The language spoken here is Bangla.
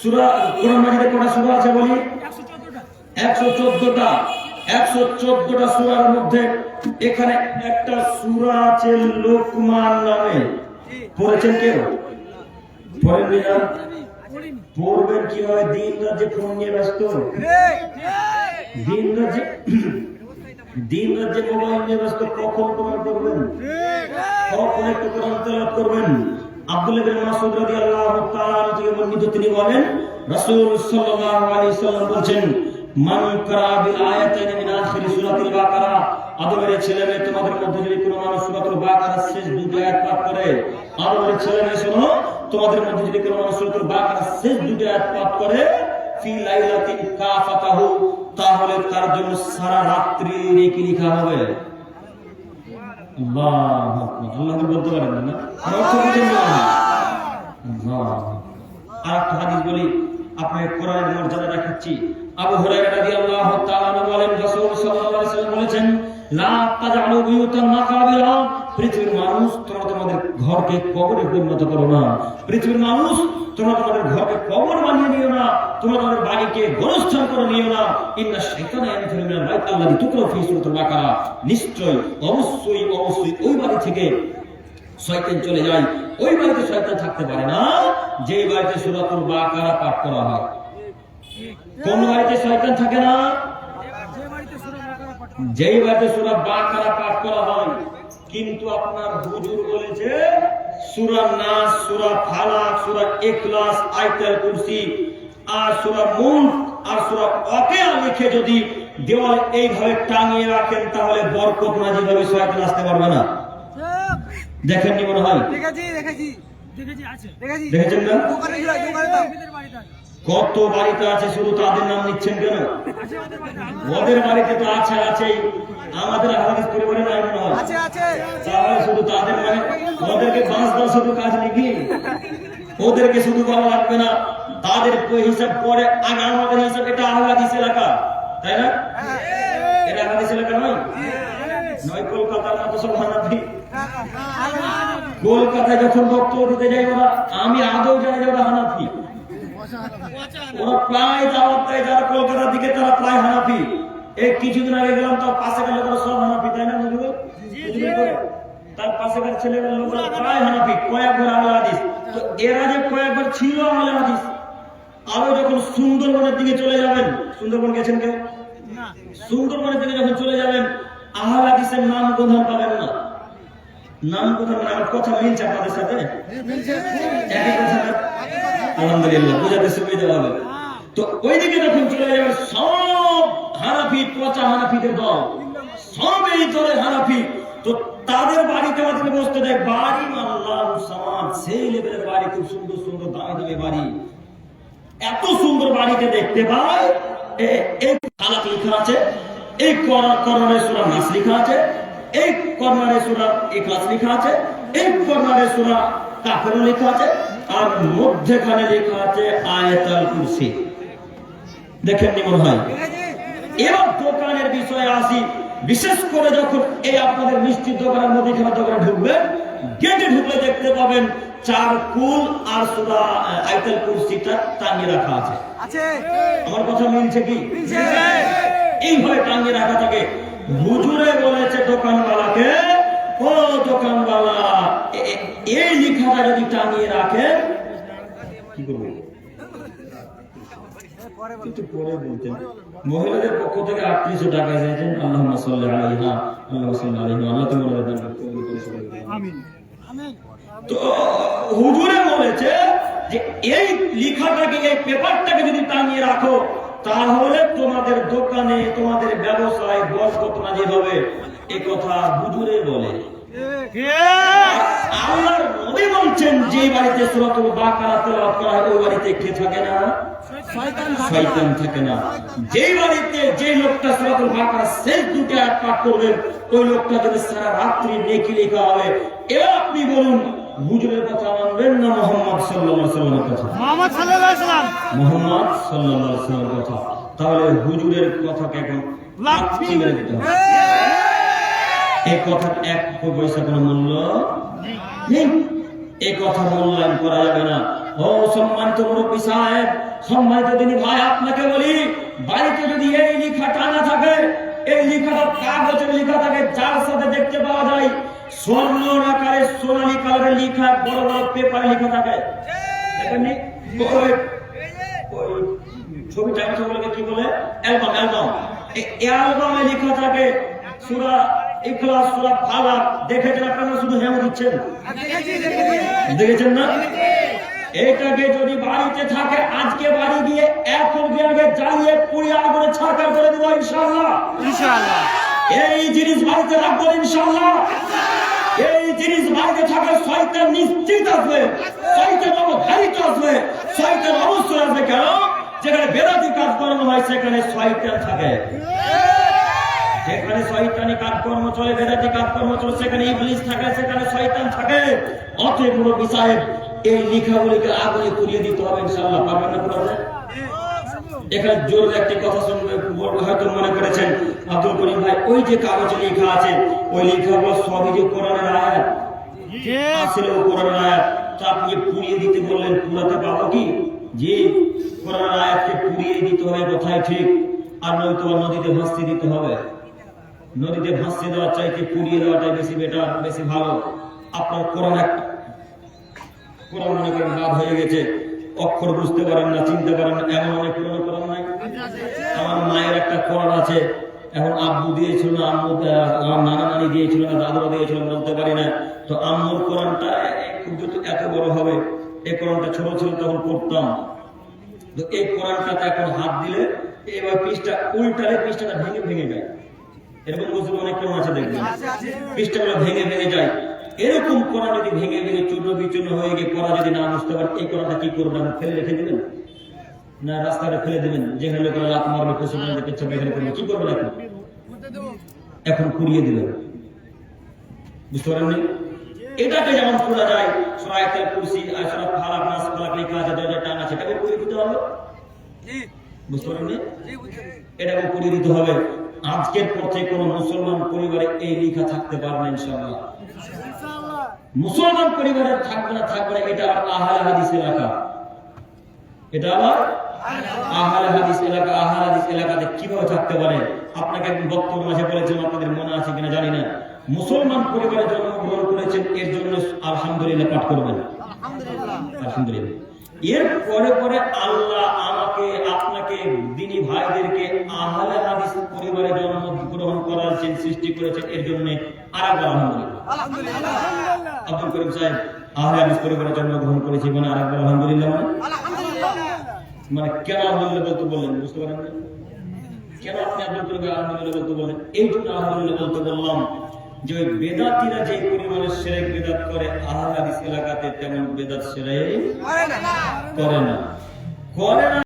সূরা কোরআন মাজিদে দিন রাজ্যে ফোন নিয়ে ব্যস্ত। দিন রাজ্যে দিন রাজ্যে মোবাইল নিয়ে ব্যস্ত। কখন কোরআন পড়বেন? কখন একটু করবেন? ছেলে মেয়ে তোমাদের মধ্যে যদি কোনো শেষ করে তাহলে তার জন্য সারা রাত্রি নেকি লেখা হবে। আল্লাহ বলতে পারেন না আর অর্থ বুঝেন না। আর একটা হাদিস বলি আপনাকে কোরআনের মর্যাদা দেখাচ্ছি। আবু হুরায়রা রাদিয়াল্লাহু তাআলা বলেন, রাসূল সাল্লাল্লাহু আলাইহি ওয়াসাল্লাম বলেছেন, লা তাজআলু বুয়ুতান মাকাবিরা। পৃথিবীর মানুষ, তোমরা তোমাদের ঘরকে কবরে পরিণত করো না। পৃথিবীর মানুষ, তোমরা তোমাদের ঘরকে কবর বানিয়ে নিও না। তোমরা তোমাদের বাড়িকে গোরস্থান করে নিও না। ইন্না শাইতানা ইয়ানফিরু মিনাল বাইত আল্লাযী তুকরা ফি সূরাতুল বাকারা। নিশ্চয়, অবশ্যই অবশ্যই ওই বাড়ি থেকে শয়তান চলে যায়। ওই বাড়িতে শয়তান থাকতে পারে না। যে বাড়িতে সূরাতুল বাকারা পাঠ করা হয়। কোন বাড়িতে শয়তান থাকে না? যেই বাড়িতে সূরা বাকারা পাঠ করা হয়, কিন্তু আপনার হুজুর বলেছে, সূরা নাস, সূরা ফালাক, সূরা ইখলাস, আয়াতুল কুরসি আর সূরা মুলক আর সূরা ওয়াকিয়া লিখে যদি দেওয়াল এইভাবে টাঙিয়ে রাখেন, তাহলে বরকত নাজিল হবে, শয়তান আসতে পারবে না। দেখেননি মনে হয়? দেখেছেন না? কত বাড়িতে আছে শুধু তাদের নাম নিচ্ছেন কেন? ওদের বাড়িতে তো আছে আছেই। আমাদের হাদিস পরিবারে নাই মনে হয়। আছে আছে। তাহলে শুধু তাদের মানে ওদেরকে বাঁশ শুধু কাজ নাকি ওদেরকে শুধু বলা লাগবে না। তাদের হিসাব করে আগে আমাদের হিসাব এটা আহলাদিস এলাকা তাই না? এটা আহলাদিস এলাকা নয়? নয় কলকাতার মতো সব হানাফি কলকাতায় যখন বক্তব্য দিতে যাই ওরা আমি আদৌ জানি যে ওরা হানাফি। ওরা প্রায় দাওয়াত দেয় যারা কলকাতার দিকে তারা প্রায় হানাফি। এই কিছুদিন আগে গেলাম তার পাশে গেলে তারা সব হানাফি তাই না বুঝবে তার পাশে ছেলেগুলো লোকরা প্রায় হানাফি কয়েকবার আল্লাহ হাদিস। তো এরা যে কয়েকবার ছিল আল্লাহ হাদিস আরও যখন সুন্দরবনের দিকে চলে যাবেন সুন্দরবন গেছেন কেউ সুন্দরবনের দিকে যখন চলে যাবেন আহল হাদিসের নাম কোথাও পাবেন মানে তাদের বাড়িতে বসতে দেয় বাড়ি সেই লেভেলের বাড়ি, খুব সুন্দর সুন্দর, দামি দামি বাড়ি। এত সুন্দর বাড়িতে দেখতে পাই। এই তালাক লেখা আছে, এই কর্নারে সুরা নাস লেখা আছে এই কর্নারে সুরা ইখলাস লেখা আছে এই কর্নারে সুরা কাফের লেখা আছে আর মধ্যখানে লেখা আছে আয়াতুল কুরসি। দেখেন নি মনে হয়? এবার দোকানের বিষয়ে আসি। বিশেষ করে যখন এই আপনাদের মিষ্টির দোকানের মুদিখানা দোকানে ঢুকবেন গেটে ঢুকলে দেখতে পাবেন চার কুল আর সুরা আইতেল কুরসিটা টাঙিয়ে রাখা আছে। আছে। আমার কথা মিলছে কি। এইভাবে টাঙিয়ে রাখা থাকে। হুজুরে বলেছে দোকানওয়ালাকে ও দোকানওয়ালা এই লেখাটা যদি টাঙিয়ে রাখে কি করব? কিন্তু পরে বলতেন। মহিলাদের পক্ষ থেকে আটত্রিশশো টাকা আল্লাহ সাল্লাহ সাল্লাহ তোমার দান আমিন। তো হুজুরে বলেছে যে এই লেখাটাকে এই পেপারটাকে যদি টাঙিয়ে রাখো তাহলে তোমাদের দোকানে তোমাদের ব্যবসায় বরকত নাজির হবে। এই কথা হুজুরে বলে। আল্লাহর নবী বলছেন যে বাড়িতে সূরাতুল বাকারা তেলাওয়াত করা হয় ওই বাড়িতে কে থাকে না? শয়তান শয়তান থাকে না। যেই বাড়িতে যে লোকটা সূরাতুল বাকারা শেষ দুটো আয়াত পাঠ করবেন ওই লোকটা যদি সারা রাত্রি নেকি লেখা হবে আপনি বলুন হুজুরের কথা মানবেন না মোহাম্মদ সাল্লাল্লাহু আলাইহি সাল্লামের কথা? মোহাম্মদ সাল্লাল্লাহু আলাইহি সাল্লাম মোহাম্মদ সাল্লাল্লাহু আলাইহি সাল্লামের কথা। তাহলে হুজুরের কথাকে এখন লাথি মেরে দিতে হবে। এই কথার এক পয়সা কোনো মূল্য নেই। এই কথা মূল্যায়ন করা যাবে না। ও সম্মানিত মুরব্বী সাহেব সম্মানিত দিনী ভাই আপনাকে বলি বাড়িতে যদি এই লেখাটা না থাকে এই লেখাটা কাগজে লেখা থাকে যার সাথে দেখতে পাওয়া যায় স্বর্ণ আকারে সোনালী লেখা বড় বড় পেপারে লেখা থাকে। দেখেননি ছবিটা ছবিটাকে কি বলে? Album album. এই অ্যালবামে লেখা থাকে সূরা ইখলাস সূরা ফালাক। দেখেছেন আপনারা শুধু দিচ্ছেন দেখেছি দেখেছি দেখেছেন না? এটাকে যদি বাড়িতে থাকে আজকে বাড়ি গিয়ে এখন গিয়ে আগে জ্বালিয়ে পুড়িয়ে আগুনে ছাড়কার করে দেবো ইনশাআল্লাহ। ইনশাআল্লাহ। এই জিনিস বাড়িতে রাখব ইনশাআল্লাহ। এই জিনিস বাড়িতে থাকলে শয়তান নিশ্চিত আসবে। শয়তান অবধারিত আসবে। শয়তান অবশ্যই আসবে। কেন? যেখানে বেদাতি কাজ করানো হয়, সেখানে শয়তান থাকে। যেখানে শয়তানি কাজকর্ম চলে, বেদাতি কাজকর্ম চলে, সেখানে ইবলিস থাকে, সেখানে শয়তান থাকে। অতএব কোনো বিষয়ে এই লেখাগুলিকে আগুনে পুড়িয়ে দিতে হবে, ইনশাআল্লাহ। পারবেন না এখানে জোর একটি কথা শুনবে হয়তো মনে করেছেন আব্দুল করিম ভাই ওই যে কাগজে লেখা আছে ওই লেখাগুলো সবই যে কোরআনের আয়াত আসলে কোরআনের আয়াত তা আপনি পুড়িয়ে দিতে বললেন পুরাতে পাবো কি? জি কোরআনের আয়াতকে পুড়িয়ে দিতে হবে কোথায় ঠিক। আর নয়তো নদীতে ভাসতে দিতে হবে। নদীতে ভাসতে দেওয়ার চাইতে পুড়িয়ে দেওয়াটাই বেশি বেটার বেশি ভালো। আপনার কোরআন একটা কোরআন মনে করেন লাভ হয়ে গেছে। অক্ষর বুঝতে পারেন না চিনতে পারেন না এমন অনেক পুরনো কোরআন নাই। আমার মায়ের একটা কোরআন আছে এখন আব্বু দিয়েছিল আম্মু আমার নানা নানি দিয়েছিল না দাদুরা দিয়েছিল বলতে পারি না। তো আম্মুর কোরআনটা খুব এত বড় হবে এই কোরআনটা ছোট ছিল তখন পড়তাম। তো এই কোরআনটাতে এখন হাত দিলে এবার পৃষ্ঠা উল্টালে পৃষ্ঠাটা ভেঙে ভেঙে যায়। এরকম অনেক কোরআন আছে দেখবেন। পৃষ্ঠাগুলো ভেঙে ভেঙে যায়। এরকম কোরআন যদি ভেঙে ভেঙে চূর্ণ বিচূর্ণ হয়ে গিয়ে পড়া যদি না বুঝতে পারেন এই কোরআনটা কি করবেন ফেলে রেখে দিবেন? না রাস্তাটা ফেলে দিবেন? যেখানে লোকেরা লাত মারবে পেছনে এখানে করবে কি করবেন এখন? এখন দিবেন। বুঝতে পারেননি এটাকে যেমন করা যায় কুরসি ফালাক নাস ফালাক লেখা আছে দরজা টান আছে এটাকে পুড়িয়ে দিতে হবে? বুঝতে পেরেছি। এটাকে পুড়িয়ে দিতে হবে। আজকের পর থেকে কোনো মুসলমান পরিবারে এই লেখা থাকতে পারবে ইনশাআল্লাহ। মুসলমান পরিবারে থাকবে না থাকবে না এটা আবার আহলে হাদিস এলাকা। এটা আবার আহলে হাদিস এলাকা আহলে হাদিস এলাকাতে কীভাবে থাকতে পারে? আপনাকে একদিন বক্তব্য মাঝে বলেছিলাম আপনাদের মনে আছে কিনা জানি না। মুসলমান পরিবারে জন্মগ্রহণ করেছেন এর জন্য আলহামদুলিল্লাহ পাঠ করবেন। আলহামদুলিল্লাহ। এর পরে পরে আল্লাহ আমাকে আপনাকে দিনী ভাইদেরকে আহলে হাদিস পরিবারে জন্মগ্রহণ করাচ্ছেন সৃষ্টি করেছেন এর জন্য আর আলহামদুলিল্লাহ আব্দুল করিম সাহেব আহলে হাদিস পরিবারে জন্মগ্রহণ করেছি মানে আর একবার আলহামদুলিল্লাহ মানে? আলহামদুলিল্লাহ। মানে কেন আলহামদুলিল্লাহ বলতে বললেন? বুঝতে পারেন না? কেন আপনি আব্দুল করিম আলহামদুলিল্লাহ বলতে বললেন? এই জন্য আলহামদুলিল্লাহ বলতে বললাম যে ওই বেদাতিরা যে পরিমাণে সেরেক বেদাত করে আহলে হাদিস এলাকাতে তেমন বেদাত সেরেক করে না। করে না। করে না।